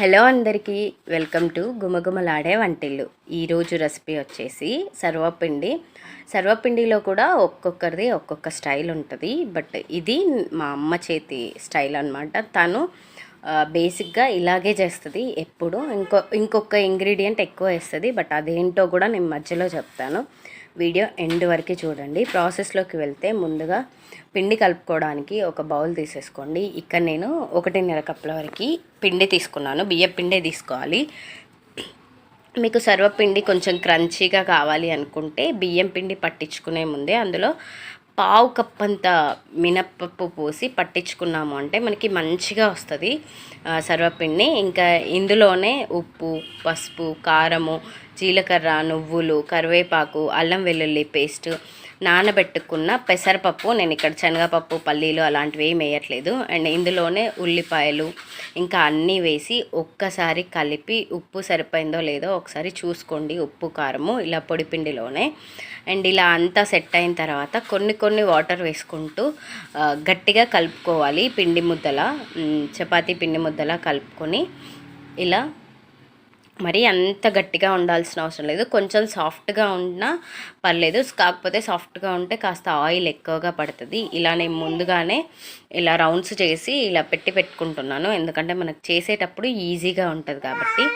Hello అందరికీ welcome to గుమగుమలాడే వంటిల్లు. ఈరోజు రెసిపీ వచ్చేసి సర్వపిండి. సర్వపిండిలో కూడా ఒక్కొక్కరిది ఒక్కొక్క స్టైల్ ఉంటుంది. బట్ ఇది మా అమ్మ చేతి స్టైల్ అనమాట తను బేసిక్గా ఇలాగే చేస్తుంది. ఎప్పుడు ఇంకో ఇంకొక ఇంగ్రీడియంట్ ఎక్కువ వేస్తుంది. బట్ అదేంటో కూడా నేను మధ్యలో చెప్తాను. వీడియో ఎండ్ వరకు చూడండి. ప్రాసెస్లోకి వెళ్తే ముందుగా పిండి కలుపుకోవడానికి ఒక బౌల్ తీసేసుకోండి. ఇక్కడ నేను ఒకటిన్నర కప్పుల వరకు పిండి తీసుకున్నాను. బియ్యం పిండే తీసుకోవాలి. మీకు సర్వపిండి కొంచెం క్రంచీగా కావాలి అనుకుంటే బియ్యం పిండి పట్టించుకునే ముందే అందులో పావు కప్ అంత మినప్పప్పు పోసి పట్టించుకున్నాము. అంటే మనకి మంచిగా వస్తుంది సర్వపిండి. ఇంకా ఇందులోనే ఉప్పు పసుపు కారము జీలకర్ర నువ్వులు కరివేపాకు అల్లం వెల్లుల్లి పేస్ట్ నానబెట్టుకున్న పెసరపప్పు. నేను ఇక్కడ శనగపప్పు పల్లీలు అలాంటివి ఏం వేయట్లేదు. అండ్ ఇందులోనే ఉల్లిపాయలు ఇంకా అన్నీ వేసి ఒక్కసారి కలిపి ఉప్పు సరిపోయిందో లేదో ఒకసారి చూసుకోండి ఉప్పు కారము ఇలా పొడి పిండిలోనే. అండ్ ఇలా అంతా సెట్ అయిన తర్వాత కొన్ని కొన్ని వాటర్ వేసుకుంటూ గట్టిగా కలుపుకోవాలి పిండి ముద్దల చపాతీ పిండి ముద్దలా కలుపుకొని ఇలా మరి అంత గట్టిగా ఉండాల్సిన అవసరం లేదు. కొంచెం సాఫ్ట్గా ఉన్నా పర్లేదు. కాకపోతే సాఫ్ట్గా ఉంటే కాస్త ఆయిల్ ఎక్కువగా పడుతుంది. ఇలా నేను ముందుగానే ఇలా రౌండ్స్ చేసి ఇలా పెట్టి పెట్టుకుంటున్నాను. ఎందుకంటే మనకు చేసేటప్పుడు ఈజీగా ఉంటుంది కాబట్టి.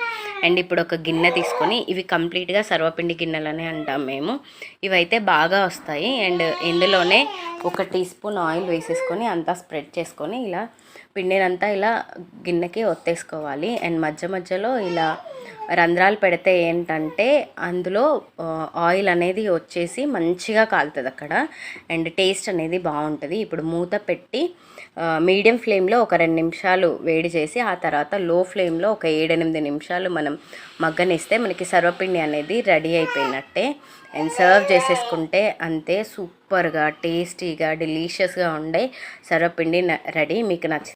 అండ్ ఇప్పుడు ఒక గిన్నె తీసుకొని ఇవి కంప్లీట్గా సర్వపిండి గిన్నెలనే అంటాం మేము. ఇవైతే బాగా వస్తాయి. అండ్ ఇందులోనే ఒక టీ స్పూన్ ఆయిల్ వేసేసుకొని అంతా స్ప్రెడ్ చేసుకొని ఇలా పిండినంతా ఇలా గిన్నెకి ఒత్తేసుకోవాలి. అండ్ మధ్య మధ్యలో ఇలా రంధ్రాలు పెడితే ఏంటంటే అందులో ఆయిల్ అనేది వచ్చేసి మంచిగా కాలుతుంది అక్కడ. అండ్ టేస్ట్ అనేది బాగుంటుంది. ఇప్పుడు మూత పెట్టి మీడియం ఫ్లేమ్లో ఒక రెండు నిమిషాలు వేడి చేసి ఆ తర్వాత లో ఫ్లేమ్లో ఒక ఏడెనిమిది నిమిషాలు మనం మగ్గనిస్తే మనకి సర్వపిండి అనేది రెడీ అయిపోయినట్టే. అండ్ సర్వ్ చేసేసుకుంటే అంతే సూపర్గా టేస్టీగా డెలీషియస్గా ఉండే సర్వపిండి రెడీ. మీకు నచ్చింది